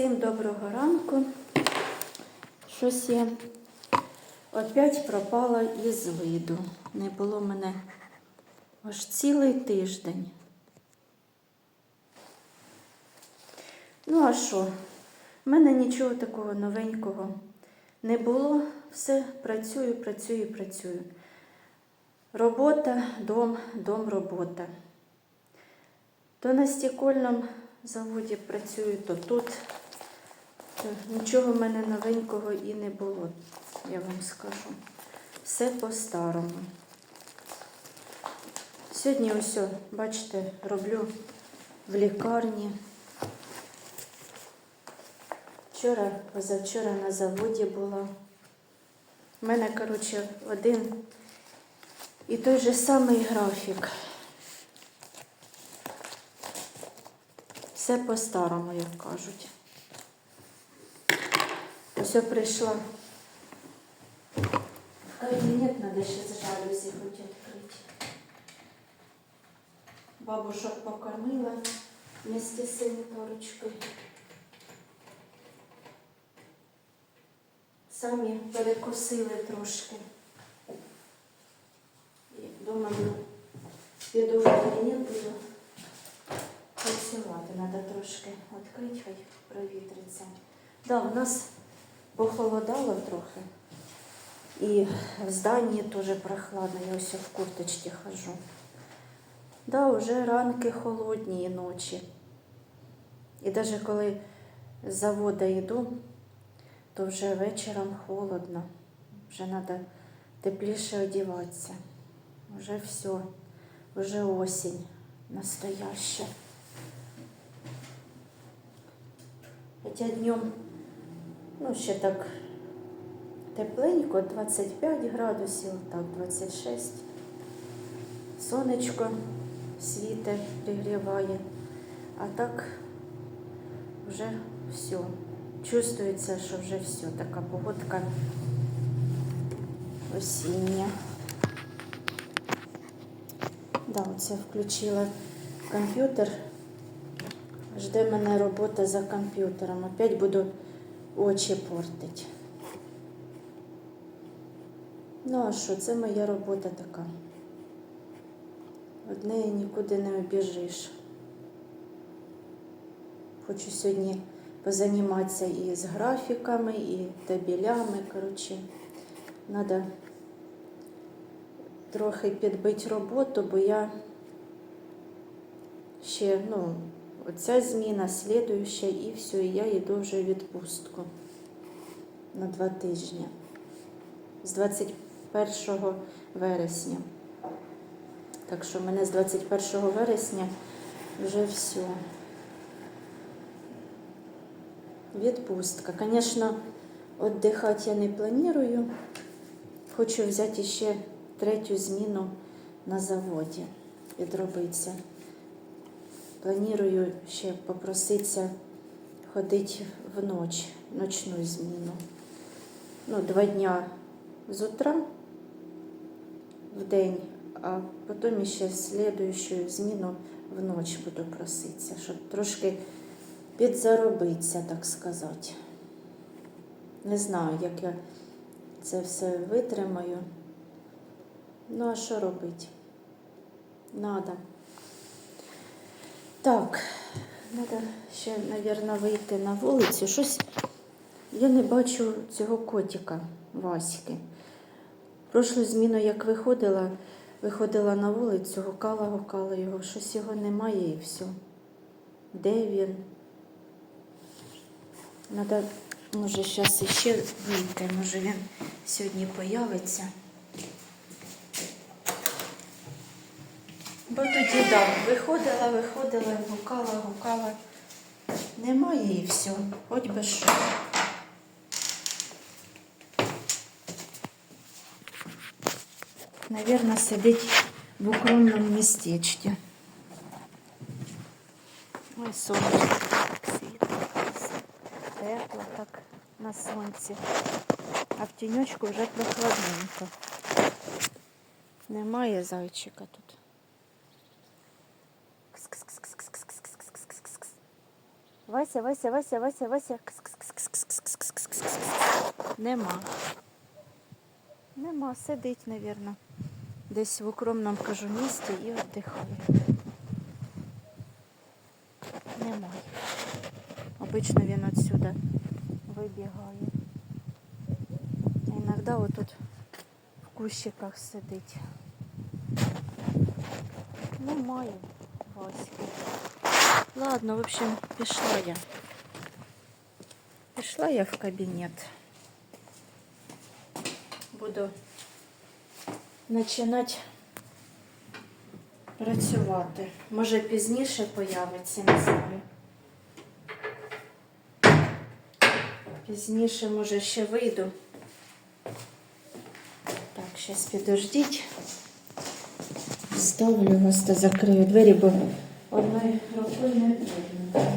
Всім доброго ранку. Щось я опять пропала із виду. Не було мене аж цілий тиждень. Ну, а що? У мене нічого такого новенького не було. Все працюю, працюю, працюю. Робота, дом, дом, робота. То на стекольному заводі працюю, то тут. То Нічого в мене новенького і не було, я вам скажу. Все по-старому. Сьогодні ось, бачите, роблю в лікарні. Вчора, позавчора на заводі була. У мене, коротше, один і той же самий графік. Все по-старому, як кажуть. Ось я прийшла. В кабінет треба ще жалюзі хоч відкрити. Бабушок покормила вместе з санітарочкою. Самі перекусили трошки. І ну, піду в кабінет буду працювати. Треба трошки відкрити, хай провітриться. Да, у нас похолодало трохи. І в зданні теж прохладно. Я ось в курточці хожу. Да, вже ранки холодні і ночі. І навіть коли з заводу йду, то вже вечором холодно. Вже треба тепліше одягатися. Вже все, вже осінь настояща. Хоча днем, ну, ще так тепленько, 25 градусів, так, 26. Сонечко світе, пригріває, а так вже все. Чувствується, що вже все, така погодка осіння. Да, оце включила комп'ютер. Жде мене робота за комп'ютером. Опять буду очі портити. Ну, а що, це моя робота така. Од неї нікуди не обіжиш. Хочу сьогодні позаніматися і з графіками, і табелями. Коротше, треба трохи підбити роботу, бо я ще, ну, оця зміна, слідуюча, і все, і я йду вже в відпустку на два тижні. З 21 вересня. Так що в мене з 21 вересня вже все. Відпустка. Звісно, віддихати я не планую. Хочу взяти ще третю зміну на заводі, підробитися. Планую ще попроситися ходити в ніч, ночну зміну. Ну, два дня з утра в день, а потім ще слідуючу зміну в ніч буду проситися, щоб трошки підзаробитися, так сказати. Не знаю, як я це все витримаю. Ну, а що робити? Надо. Так, треба ще, мабуть, вийти на вулицю. Щось я не бачу цього котика Васьки. Прошлу зміну, як виходила, виходила на вулицю, гукала, гукала його, щось його немає і все. Де він? Надо, може, зараз іще вийти, може він сьогодні появиться. Бо тоді да, виходила, виходила, гукала, гукала. Немає і все, хоч би що. Наверное, сидить в укромному містечку. Ой, світло, тепло так на сонці. А в тіньочку вже прохладненько. Немає зайчика тут. Вася, Вася, Вася, Вася, Вася. Нема. Нема, сидить, мабуть, десь в укромному кажу місті і отдихає. Нема. Обично він отсюда вибігає. А іноді отут в кущиках сидить. Немає Васьки. Ладно, в общем, пішла я. Пішла я в кабінет. Буду починати працювати. Може пізніше появиться, не знаю. Пізніше, може, ще вийду. Так, зараз підождіть. Ставлю вас та закрию двері, бо одною рукою не видно.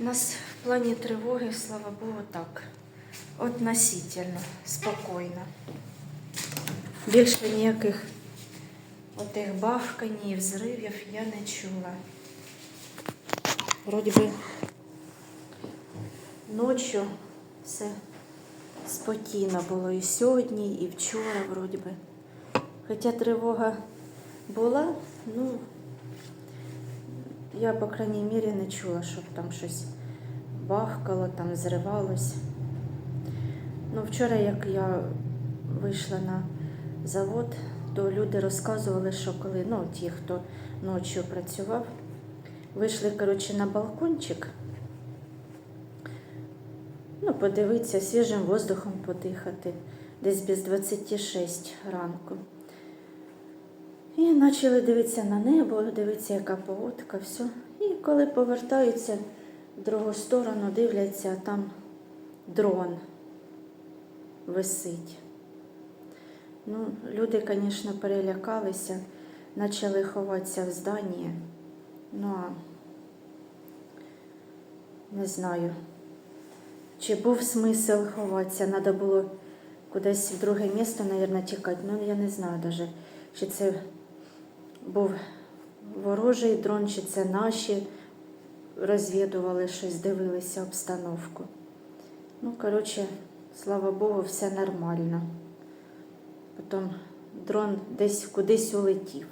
У нас в плані тривоги, слава Богу, так. Относительно, спокійно. Більше ніяких отих бахкань і взривів я не чула. Вроді би ночі все спокійно було і сьогодні, і вчора, вроді би. Хоча тривога була, ну, я, по крайній мірі, не чула, щоб там щось бахкало, там зривалось. Ну, вчора, як я вийшла на завод, то люди розказували, що коли ну, ті, хто ночі працював, вийшли, коротше, на балкончик, ну, подивитися, свіжим воздухом подихати, десь без 26 ранку. І почали дивитися на небо, дивитися, яка погодка, все. І коли повертаються в другу сторону, дивляться, а там дрон висить. Ну, люди, звісно, перелякалися, почали ховатися в зданні. Ну, а не знаю, чи був смисл ховатися, треба було кудись в друге місто, мабуть, тікати. Ну, я не знаю навіть, чи це був ворожий дрон, чи це наші розвідували щось, дивилися обстановку. Ну, коротше, слава Богу, все нормально. Потім дрон десь кудись улетів.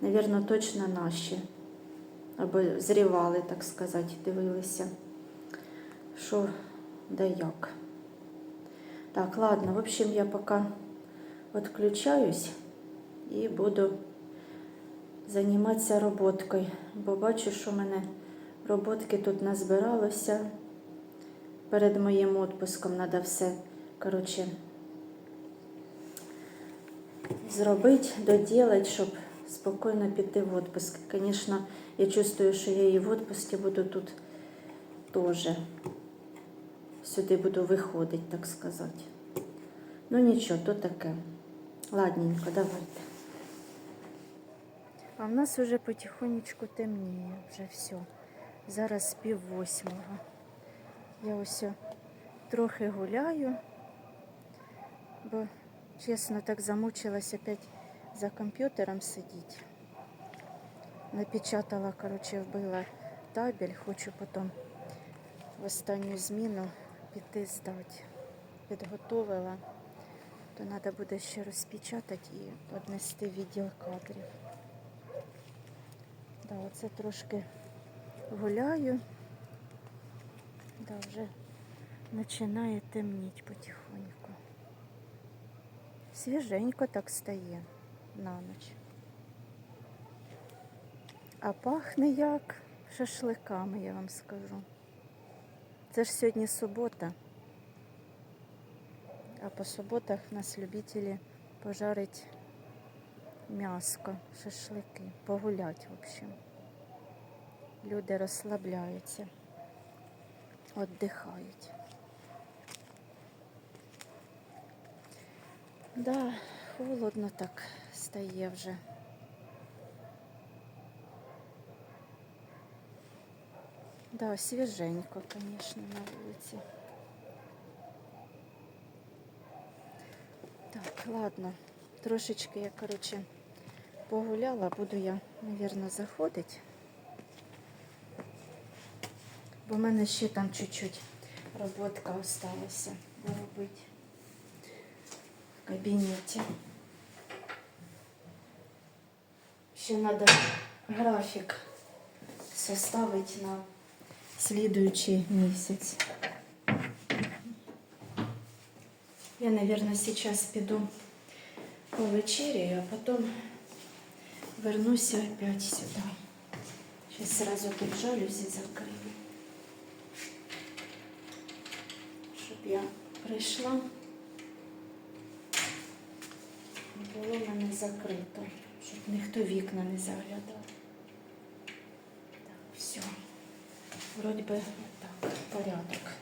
Навірно, точно наші. Або зрівали, так сказати, дивилися, що да як. Так, ладно, в общем, я поки відключаюсь і буду займатися роботкою, бо бачу, що в мене роботки тут назбиралося. Перед моїм відпуском треба все, коротше, зробити, доділати, щоб спокійно піти в відпуск. Звісно, я чувствую, що я і в відпуску буду тут теж. Сюди буду виходити, так сказати. Ну нічого, то таке. Ладненько, давайте. А в нас вже потихонечку темніє, вже все. Зараз пів восьмого. Я ось трохи гуляю, бо, чесно, так замучилась опять за комп'ютером сидіти. Напечатала, коротше, вбила табель, хочу потім в останню зміну піти здати. Підготовила, то треба буде ще розпечатати і віднести в відділ кадрів. Да, оце трошки гуляю. Да, вже починає темніти потихоньку. Свіженько так стає на ніч. А пахне як шашликами, я вам скажу. Це ж сьогодні субота. А по суботах нас любителі пожарить м'яско, шашлики, погулять, в общем. Люди розслабляються, віддихають. Да, холодно так стає вже. Да, свіженько, звісно, на вулиці. Так, ладно. Трошечки я, коротше, погуляла, буду я, мабуть, заходити. Бо в мене ще там чуть-чуть роботка осталася доробити в кабінеті. Ще треба графік составити на слідуючий місяць. Я, наверное, сейчас піду повечеряю, а потом вернусь опять сюда. Сейчас сразу тут жалюзі закрию. Щоб я прийшла. Було мене закрито, щоб ніхто вікна не заглядав. Так, все. Вроді би так, порядок.